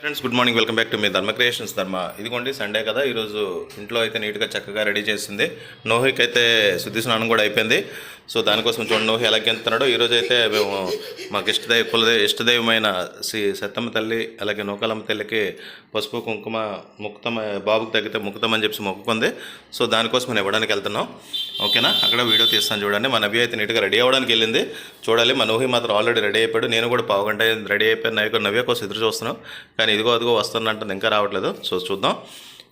Friends good morning welcome back to me Dharma creations ధర్మ ఇదిగోండి Sunday కదా ఈరోజు ఇంట్లో అయితే నీట్గా చక్కగా రెడీ చేసింది నోహికి అయితే శుద్ధి స్నానం కూడా అయిపోయింది. సో దానికోసం చూడండి నోహి ఎలా గెంతున్నాడో ఈరోజు అయితే మేము మాకు ఇష్టదైవ కులదే ఇష్టదైవమైన శ్రీ సత్తమ్మ తల్లి అలాగే నూకాలమ్మ తల్లికి పసుపు కుంకుమ ముక్తం బాబుకి తగ్గితే ముక్తం అని చెప్పి మొక్కుకుంది. సో దానికోసం నేను ఇవ్వడానికి వెళ్తున్నాం. ఓకేనా? అక్కడ వీడియో తీస్తాను చూడండి. మా నవ్య అయితే నీట్గా రెడీ అవ్వడానికి వెళ్ళింది. చూడాలి మా నోహి మాత్రం ఆల్రెడీ రెడీ అయిపోయాడు. నేను కూడా పావు గంట రెడీ అయిపోయాను. నవ్య నవ్య కోసం ఎదురు చూస్తున్నాం. కానీ ఇదిగో అదిగో వస్తుందంటే ఇంకా రావట్లేదు. సో చూద్దాం.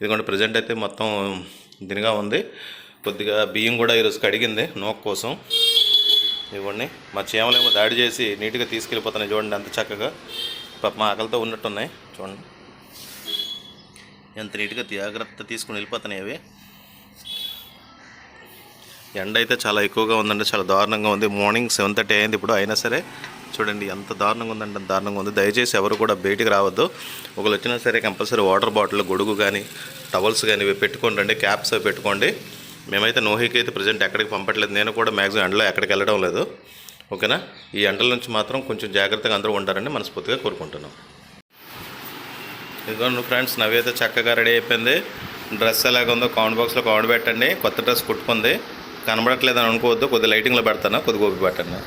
ఇదిగోండి ప్రజెంట్ అయితే మొత్తం దీనిగా ఉంది. కొద్దిగా బియ్యం కూడా ఈరోజు కడిగింది నోక్ కోసం. ఇవ్వండి. మా చీమలేమో దాడి చేసి నీట్గా తీసుకెళ్ళిపోతున్నాయి చూడండి అంత చక్కగా. పాప మా ఆకలితో ఉన్నట్టున్నాయి. చూడండి. ఎంత నీట్గా జాగ్రత్త తీసుకుని వెళ్ళిపోతున్నాయి అవి. ఎండ అయితే చాలా ఎక్కువగా ఉందండి. చాలా దారుణంగా ఉంది. మార్నింగ్ సెవెన్ థర్టీ అయింది. ఇప్పుడు అయినా సరే చూడండి ఎంత దారుణంగా ఉందంటే దారుణంగా ఉంది. దయచేసి ఎవరు కూడా బయటికి రావద్దు. ఒకళ్ళు వచ్చినా సరే కంపల్సరీ వాటర్ బాటిల్ గొడుగు కానీ టవల్స్ కానీ ఇవి పెట్టుకోండి రండి క్యాప్స్ అవి పెట్టుకోండి. మేమైతే నోహికి అయితే ప్రజెంట్ ఎక్కడికి పంపట్లేదు. నేను కూడా మ్యాక్సిమం ఎండలో ఎక్కడికి వెళ్ళడం లేదు. ఓకేనా? ఈ ఎండల నుంచి మాత్రం కొంచెం జాగ్రత్తగా అందరూ ఉంటారని మనస్ఫూర్తిగా కోరుకుంటున్నాం. ఇదిగోండి ఫ్రెండ్స్ నవ్యైతే చక్కగా రెడీ అయిపోయింది. డ్రెస్ ఎలాగ ఉందో కామెంట్ బాక్స్లో కామెంట్ పెట్టండి. కొత్త డ్రెస్ కుట్టుకుంది. కనబడట్లేదని అనుకోవద్దు. కొద్ది లైటింగ్లో పెడతాను. కొద్ది గోపి పెట్టండి.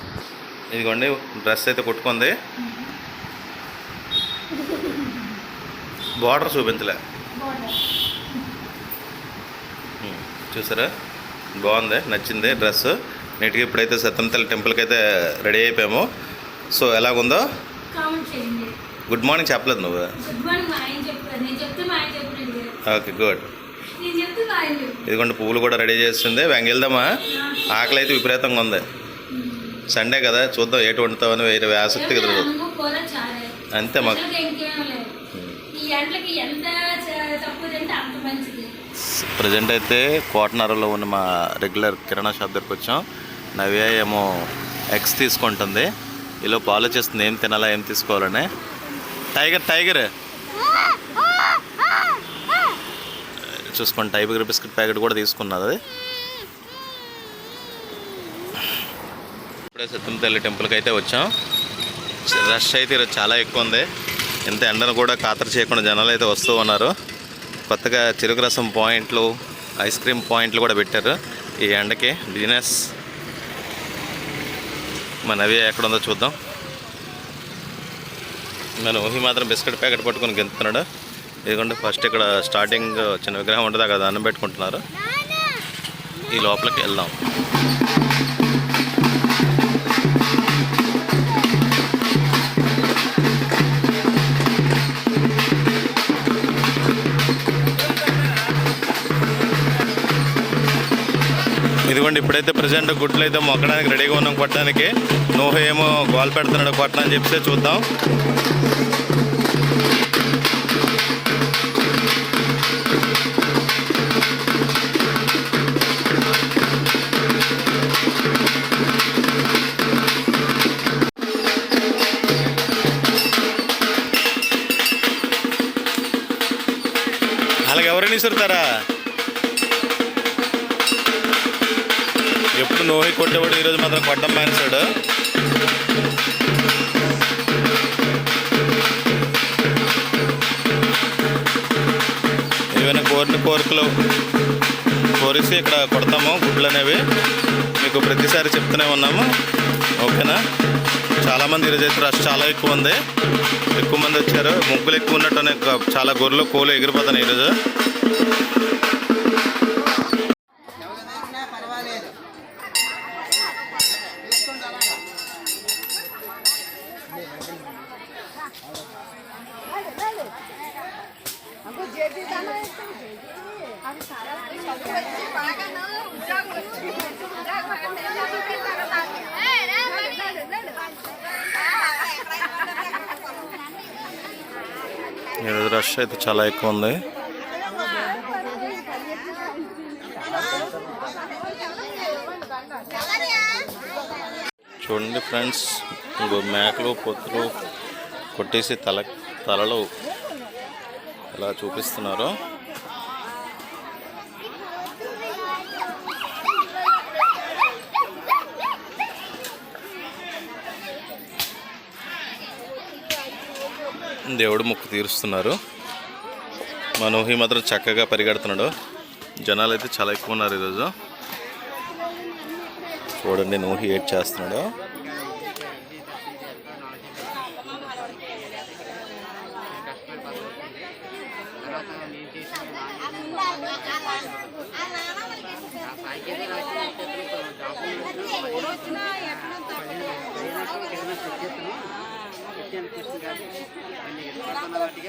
ఇదిగోండి డ్రెస్ అయితే కుట్టుకుంది. బార్డర్ చూపించలే. చూసారా? బాగుంది నచ్చింది డ్రెస్. నీట్గా ఇప్పుడైతే సత్యంతల్లి టెంపుల్కి అయితే రెడీ అయిపోయాము. సో ఎలాగుందో? గుడ్ మార్నింగ్ చెప్పలేదు నువ్వు. Okay good. ఇదిగోండి పువ్వులు కూడా రెడీ చేస్తుంది. వెంగ వెళ్దామా ఆకలి అయితే విపరీతంగా ఉంది. సండే కదా చూద్దాం ఏటు వండుతామని వేరే ఆసక్తి కదా. అంతే మాకు ప్రజెంట్ అయితే కోటనరలో ఉన్న మా రెగ్యులర్ కిరాణా షాప్ దగ్గరకు వచ్చాం. నవ్య ఏమో ఎగ్స్ తీసుకుంటుంది. ఇలా ఆలోచిస్తుంది ఏం తినాలా ఏం తీసుకోవాలని. Tiger tiger. చూసుకోండి టైగర్ బిస్కెట్ ప్యాకెట్ కూడా తీసుకున్నది. సత్యం తల్లి టెంపుల్కి అయితే వచ్చాం. రష్ అయితే ఈరోజు చాలా ఎక్కువ ఉంది ఇంత ఎండను కూడా ఖాతరు చేయకుండా జనాలు అయితే వస్తూ ఉన్నారు. కొత్తగా చెరుకు రసం పాయింట్లు ఐస్ క్రీమ్ పాయింట్లు కూడా పెట్టారు. ఈ ఎండకి బిజినెస్ మన అవి ఎక్కడ ఉందో చూద్దాం. మన ఊహి మాత్రం బిస్కెట్ ప్యాకెట్ పట్టుకొని గెంతున్నాడు ఎందుకంటే ఫస్ట్ ఇక్కడ స్టార్టింగ్ చిన్న విగ్రహం ఉంటుంది అక్కడ అన్నం పెట్టుకుంటున్నారు. ఈ లోపలికి వెళ్దాం. ఇదిగోండి ఇప్పుడైతే ప్రజెంట్ గుడ్లు అయితే మొక్కడానికి రెడీగా ఉన్నాం కొట్టడానికి. నువ్వు ఏమో గోల్ పెడుతున్నాడు కొట్టని చెప్తే చూద్దాం. అలాగే ఎవరైనా ఇసురుతారా? ఎప్పుడు నోహి కొట్టేవాడు ఈరోజు మాత్రం కొట్టం మానేశాడు. ఏమైనా కోరిన కోరికలు కోరిసి ఇక్కడ కొడతాము గుడ్లు అనేవి. మీకు ప్రతిసారి చెప్తూనే ఉన్నాము. ఓకేనా? చాలామంది ఈరోజు అయితే రష్ చాలా ఎక్కువ ఉంది. ఎక్కువ మంది వచ్చారు. ముగ్గులు ఎక్కువ ఉన్నట్టు చాలా గొర్రెలు కోలు ఎగిరిపోతున్నాయి ఈరోజు. ఈరోజు రష్ అయితే చాలా ఎక్కువ ఉంది. చూడండి ఫ్రెండ్స్ మేకలు పొత్తులు కొట్టేసి తల తలలో ఇలా చూపిస్తున్నారు. దేవుడు ముక్కు తీరుస్తున్నారు. మా మాత్రం చక్కగా పరిగెడుతున్నాడు. జనాలు అయితే చాలా ఎక్కువ ఉన్నారు ఈరోజు. చూడండి నోహి ఏడ్ చేస్తున్నాడు. నా నోహి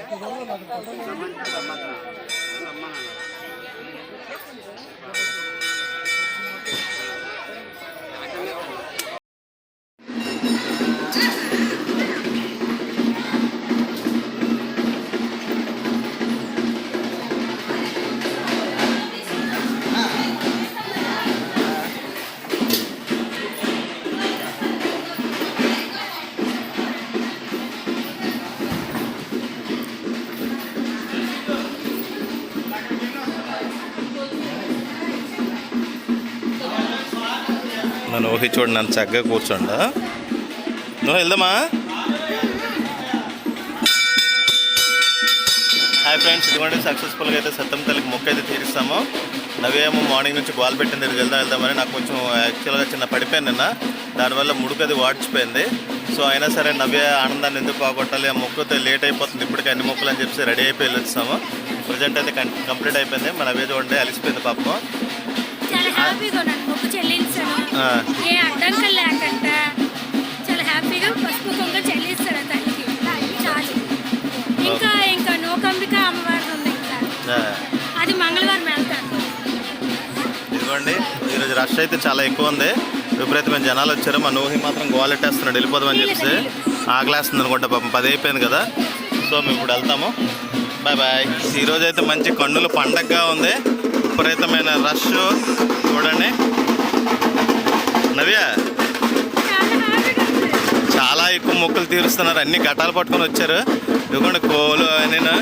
చూడండి నన్ను చక్కగా కూర్చోండ. నువ్వు వెళ్దామా? హాయ్ ఫ్రెండ్స్ ఇదిగోండి సక్సెస్ఫుల్గా అయితే సత్యం తల్లికి మొక్క అయితే తీరుస్తాము. నవ్వేమో మార్నింగ్ నుంచి గోల్ పెట్టింది వెళ్దాం వెళ్దామని నాకు కొంచెం యాక్చువల్గా చిన్న పడిపోయాను నిన్న. దానివల్ల ముడుకు అది వాడిచిపోయింది. సో అయినా సరే నవ్య ఆనందాన్ని ఎందుకు పోగొట్టాలి? ఆ మొక్కతో లేట్ అయిపోతుంది. ఇప్పటికి అన్ని మొక్కలు అని చెప్పి రెడీ అయిపోయి వెళ్ళొచ్చాము ప్రజెంట్ అయితే కంప్లీట్ అయిపోయింది. మన నవ్య చూడండి అలిసిపోయింది పాపం. చాలా హ్యాపీగా ఉన్నాను. మొక్కు చెల్లించాను. రష్ అయితే చాలా ఎక్కువ ఉంది. విపరీతమైన జనాలు వచ్చారు. మా నోహి మాత్రం గోలెట్టేస్తున్నాడు వెళ్ళిపోదామని చెప్పేసి ఆకలేస్తుంది అనుకుంటా పాపం. పది అయిపోయింది కదా. సో మేము ఇప్పుడు వెళ్తాము. బాయ్ బాయ్ ఈరోజు అయితే మంచి కన్నుల పండగగా ఉంది. విపరీతమైన రష్ చూడండి. నవ్య చాలా ఎక్కువ మొక్కలు తీరుస్తున్నారు. అన్ని ఘటాలు పట్టుకొని వచ్చారు. ఇదిగోండి కోలు నేను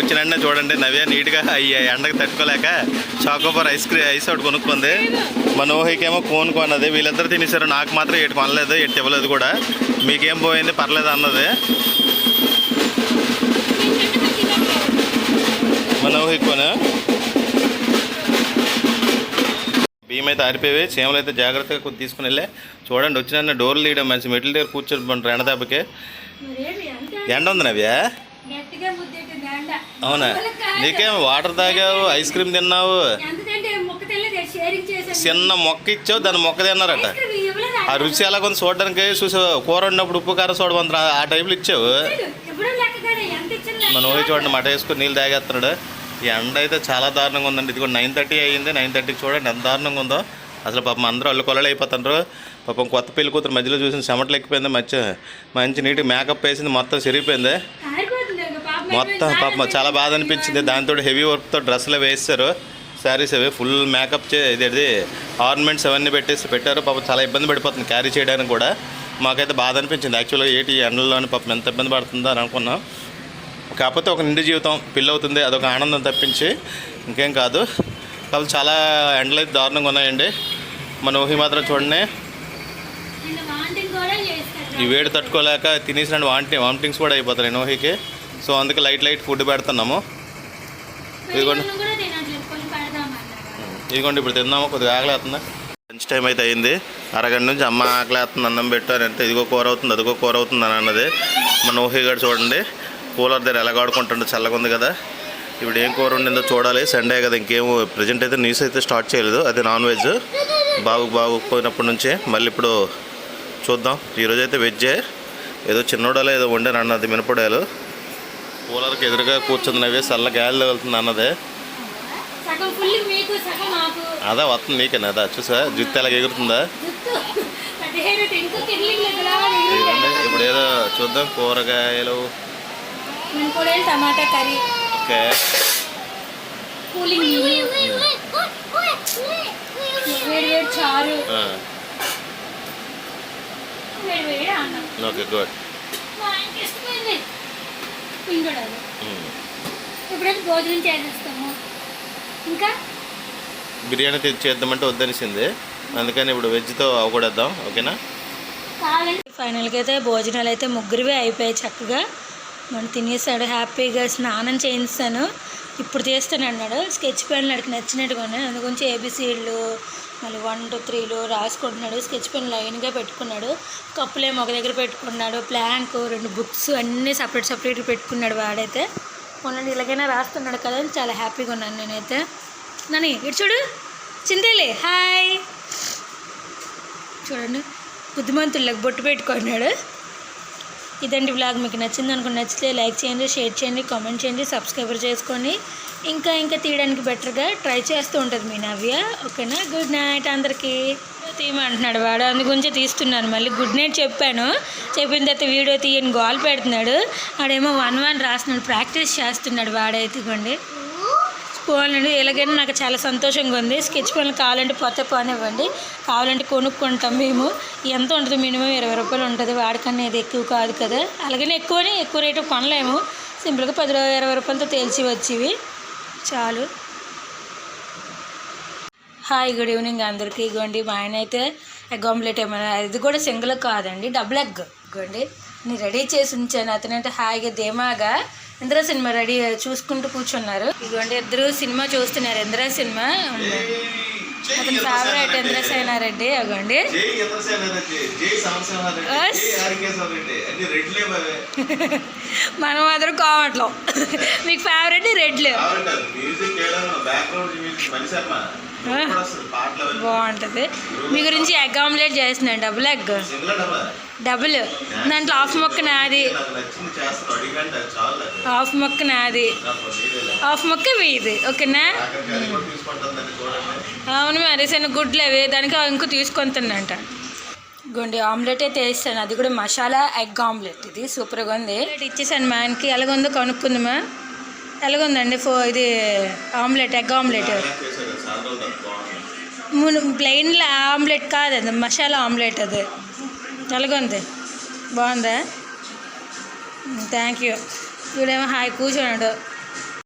వచ్చిన చూడండి. నవ్య నీట్గా ఈ ఎండకు తట్టుకోలేక చాకోబార్ ఐస్ క్రీమ్ ఐస్ ఒకటి కొనుక్కుంది. మనోహికేమో కోన్ కొన్నది. వీళ్ళిద్దరు తినేసారు నాకు మాత్రం ఎటు కొనలేదు ఎటు ఇవ్వలేదు కూడా. మీకేం పోయింది పర్లేదు అన్నది. మనోహి కొను. బియ్యం అయితే ఆరిపోయి చీమలు అయితే జాగ్రత్తగా కొద్ది తీసుకుని వెళ్ళే. చూడండి వచ్చిన డోర్లు తీయడం మంచి మెట్ల దగ్గర కూర్చొని ఎండ దెబ్బకి ఎండ ఉంది నవ్యా? అవునా. నీకేం వాటర్ తాగావు? ఐస్ క్రీమ్ తిన్నావు? చిన్న మొక్క ఇచ్చావు దాని మొక్క తిన్నారట. ఆ రుచి ఎలా కొంత చూడడానికి? చూసి కూర వండినప్పుడు ఉప్పు కారం చూడమంత ఆ టైంలో ఇచ్చావు. మన ఊరి చూడండి మట వేసుకుని నీళ్ళు తాగేస్తున్నాడు. ఈ ఎండ అయితే చాలా దారుణంగా ఉందండి. ఇది కూడా నైన్ థర్టీ అయ్యింది నైన్ థర్టీకి చూడండి ఎంత దారుణంగా ఉందో. అసలు పాపం అందరూ అల్లు కొల్లలు అయిపోతున్నారు పాపం కొత్త పెళ్ళి కూతురు మధ్యలో చూసిన చెమటలు ఎక్కిపోయింది మంచి మంచి నీటి మేకప్ వేసింది మొత్తం సిరిగిపోయింది మొత్తం. పాపం చాలా బాధ అనిపించింది. దాంతో హెవీ వర్క్తో డ్రెస్సులు వేస్తారు శారీస్ అవి ఫుల్ మేకప్ చే ఇదేది ఆర్నమెంట్స్ అవన్నీ పెట్టేసి పెట్టారు. పాపం చాలా ఇబ్బంది పడిపోతుంది క్యారీ చేయడానికి కూడా. మాకైతే బాధ అనిపించింది. యాక్చువల్గా ఏంటి ఈ ఎండలోని పాపం ఎంత ఇబ్బంది పడుతుందో అని అనుకున్నాం. కాకపోతే ఒక నిండు జీవితం పిల్ల అవుతుంది. అదొక ఆనందం తప్పించి ఇంకేం కాదు. కాకపోతే చాలా ఎండలు అయితే దారుణంగా ఉన్నాయండి. మన ఊహి మాత్రం చూడండి. ఈ వేడి తట్టుకోలేక తినేసిన వాంటి వామిటింగ్స్ కూడా అయిపోతాయి నోహికి సో అందుకే లైట్ లైట్ ఫుడ్ పెడుతున్నాము. ఇదిగోండి. ఇదిగోండి ఇప్పుడు తిందాము కొద్దిగా ఆకలేస్తుందా లంచ్ టైం అయితే అయింది. అరగంట నుంచి అమ్మ ఆకలేస్తుంది అన్నం పెట్టు అని అంటే ఇదిగో కూర అవుతుంది అదిగో కూర అవుతుంది అని అన్నది. మన ఊహి గారు చూడండి కూలర్ దగ్గర ఎలా ఆడుకుంటుండో చల్లగా ఉంది కదా. ఇప్పుడు ఏం కూర ఉండిందో చూడాలి. సండే కదా ఇంకేం ప్రజెంట్ అయితే న్యూస్ అయితే స్టార్ట్ చేయలేదు. అది నాన్ వెజ్ బాగు బాగుపోయినప్పటి నుంచి మళ్ళీ ఇప్పుడు చూద్దాం. ఈరోజు అయితే వెజ్జే ఏదో చిన్నోడాలో ఏదో వండాను అన్నది మినపడాలు కూలర్కి ఎదురుగా కూర్చున్నవి చల్ల గాలి తగులుతుంది అన్నదే. అదా వస్తుంది నీకేనా అదా చూసా జుత్తు ఎలాగ ఎగురుతుందా? ఇప్పుడు ఏదో చూద్దాం కూరగాయలు. టమాటా కర్రీ. ఓకే. చారు. Okay good. ఇష్టమైంది పింగడాలు ఉమ్, ఇప్పుడైతే భోజనం చేసేస్తాము. ఇంకా? బిర్యానీ తెచ్చేద్దామంటే వద్దనిసింది. అందుకని ఇప్పుడు వెజ్తో అవకూడద్దాం ఓకేనా? ఫైనల్గా అయితే భోజనాలు అయితే ముగ్గురివే అయిపోయాయి చక్కగా. మనం తినేసాడు హ్యాపీగా స్నానం చేయిస్తాను ఇప్పుడు తీస్తాను అన్నాడు. స్కెచ్ పెన్ అడిగి నచ్చినట్టుగా ఉన్నాయి అందుగురించి ఏబిసిడ్లు మళ్ళీ వన్ టూ త్రీలు రాసుకుంటున్నాడు. స్కెచ్ పెన్ లైన్గా పెట్టుకున్నాడు. కప్పులేమో ఒక దగ్గర పెట్టుకున్నాడు. ప్లాంక్ రెండు బుక్స్ అన్నీ సపరేట్ సపరేట్గా పెట్టుకున్నాడు వాడైతే. మొన్న ఇలాగైనా రాస్తున్నాడు కదా చాలా హ్యాపీగా ఉన్నాను నేనైతే. నని ఇటు చూడు. చింతేలే హాయ్ చూడండి. బుద్ధిమంతులకు బొట్టు పెట్టుకున్నాడు. ఇదండి బ్లాగ్ మీకు నచ్చింది అనుకుని నచ్చితే లైక్ చేయండి షేర్ చేయండి కామెంట్ చేయండి సబ్స్క్రైబర్ చేసుకోండి. ఇంకా ఇంకా తీయడానికి బెటర్గా ట్రై చేస్తూ ఉంటుంది మీ నవ్య. ఓకేనా గుడ్ నైట్ అందరికీ. తీయమంటున్నాడు వాడు. అందు గురించి తీస్తున్నాను మళ్ళీ. గుడ్ నైట్ చెప్పాను. చెప్పిన తర్వాత వీడియో తీయని గోల్ పెడుతున్నాడు. వాడేమో వన్ వన్ రాస్తున్నాడు. ప్రాక్టీస్ చేస్తున్నాడు వాడైతే కొండి పోనండి ఎలాగైనా నాకు చాలా సంతోషంగా ఉంది. స్కెచ్ పెన్లు కావాలంటే పోతే పానివ్వండి. కావాలంటే కొనుక్కుంటాం మేము. ఎంత ఉంటుంది? మినిమం ఇరవై రూపాయలు ఉంటుంది. వాడికన్నా ఇది ఎక్కువ కాదు కదా. అలాగనే ఎక్కువని ఎక్కువ రేటు కొనలేము. సింపుల్గా పది ఇరవై రూపాయలతో తేల్చి వచ్చేవి. చాలు. హాయ్ గుడ్ ఈవినింగ్ అందరికీ. ఇగోండి మా ఆయన అయితే ఎగ్ ఆమ్లెట్ ఏమైనా ఇది కూడా సింగిల్ కాదండి డబుల్ ఎగ్. ఇగోండి నేను రెడీ చేసి ఉంచాను. అతనైతే హాయిగా ధీమాగా ఇంద్ర సినిమా రెడీ చూసుకుంటూ కూర్చున్నారు. ఇదిగోండి ఇద్దరు సినిమా చూస్తున్నారు. ఇంద్ర సినిమా. అతని ఫేవరెట్ అగోండి ఎస్. మనం మాత్రం కావట్లో. మీకు ఫేవరెట్ రెడ్లు బాగుంటుంది. మీ గురించి ఎగ్ ఆమ్లెట్ చేస్తున్నాను డబుల్ ఎగ్ డబుల్ దాంట్లో హాఫ్ మొక్క నాది. హాఫ్ మొక్క నాది. హాఫ్ మొక్క మీది ఓకేనా? అవును మరి చిన్న గుడ్లు అవి దానికి ఇంకో తీసుకొని గుండి ఆమ్లెట్ అయితే వేస్తాను. అది కూడా మసాలా ఎగ్ ఆమ్లెట్ ఇది సూపర్గా ఉంది. ఇచ్చేసాను మా ఆయనకి. ఎలాగ ఉందో కనుక్కుందామా? ఎలాగుందండి ఫో ఇది omelette egg omelette. Plain omelette కాదు అది. మసాలా ఆమ్లెట్ అది. ఎలాగుంది బాగుందా? Thank you. వీడేమో హాయ్ కూర్చోన్నాడు.